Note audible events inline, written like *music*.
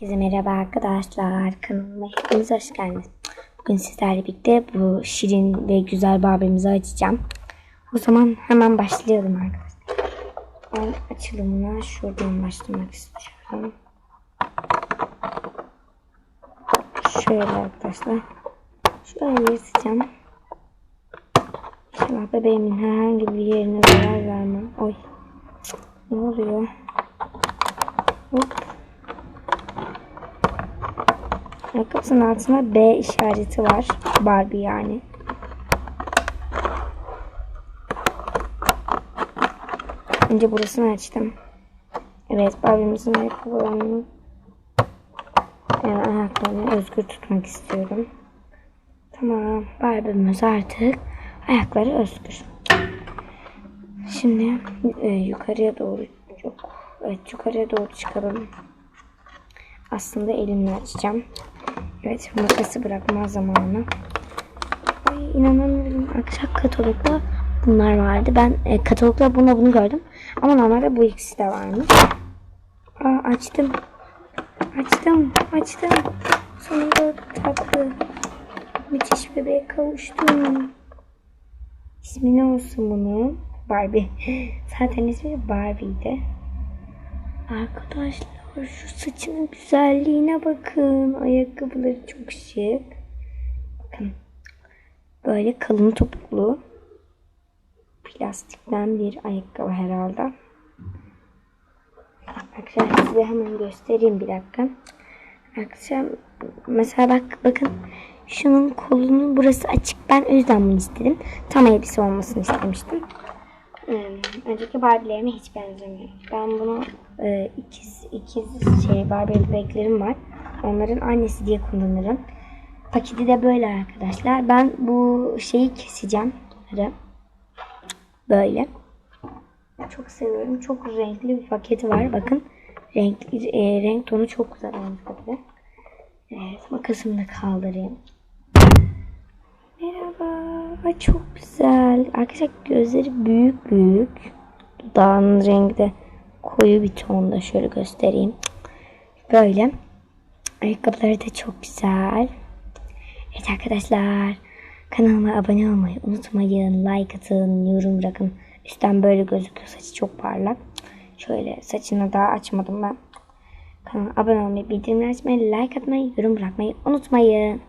Herkese merhaba arkadaşlar. Kanalıma hepiniz hoş geldiniz. Bugün sizlerle birlikte bu şirin ve güzel Barbie'mizi açacağım. O zaman hemen başlayalım arkadaşlar. Ben açılımına şuradan başlamak istiyorum. Şöyle arkadaşlar. Şöyle yırtacağım. İnşallah bebeğimin herhangi bir yerine zarar vermem. Oy. Ne oluyor? Hop. Ayakkabısının altında B işareti var. Barbie yani. Önce burasını açtım. Evet Barbie'mizin ayakkabılarını yani ayaklarını özgür tutmak istiyorum. Tamam Barbie'miz artık ayakları özgür. Şimdi e, yukarıya doğru yok. Evet yukarıya doğru çıkalım. Aslında elimle açacağım. Evet makası bırakma zamanı. Ay inanamıyorum. Akşam katalogda bunlar vardı. Ben e, katalogda buna bunu gördüm. Ama normalde bu ikisi de varmış. Aa açtım. Açtım. Açtım. Sonunda tatlı. Müthiş bebeğe kavuştum. İsmi ne olsun bunun? Barbie. *gasps* Zaten ismi Barbie'ydi. Arkadaşlar şu saçının güzelliğine bakın. Ayakkabıları çok şık. Bakın. Böyle kalın topuklu. Plastikten bir ayakkabı herhalde. Arkadaşlar size hemen göstereyim bir dakika. Arkadaşlar mesela bak bakın şunun kolunun burası açık. Ben o yüzden bunu istedim. Tam elbise olmasını istemiştim. Önceki Barbie'lerime hiç benzemiyor. Ben bunu e, ikiz, ikiz şey Barbie bebeklerim var. Onların annesi diye kullanırım. Paketi de böyle arkadaşlar. Ben bu şeyi keseceğim. Böyle. Çok seviyorum. Çok renkli bir paketi var. Bakın. Renk, e, renk tonu çok güzel olmuş paketi. Evet. Makasımı da kaldırayım. Merhaba. Ay çok güzel. Arkadaşlar gözleri büyük büyük. Dudağının rengi de koyu bir tonda. Şöyle göstereyim. Böyle. Ayakkabıları da çok güzel. Evet arkadaşlar. Kanalıma abone olmayı unutmayın. Like atın, yorum bırakın. Üstten böyle gözüküyor. Saçı çok parlak. Şöyle saçını daha açmadım ben. Kanalıma abone olmayı, bildirimleri açmayı, like atmayı, yorum bırakmayı unutmayın.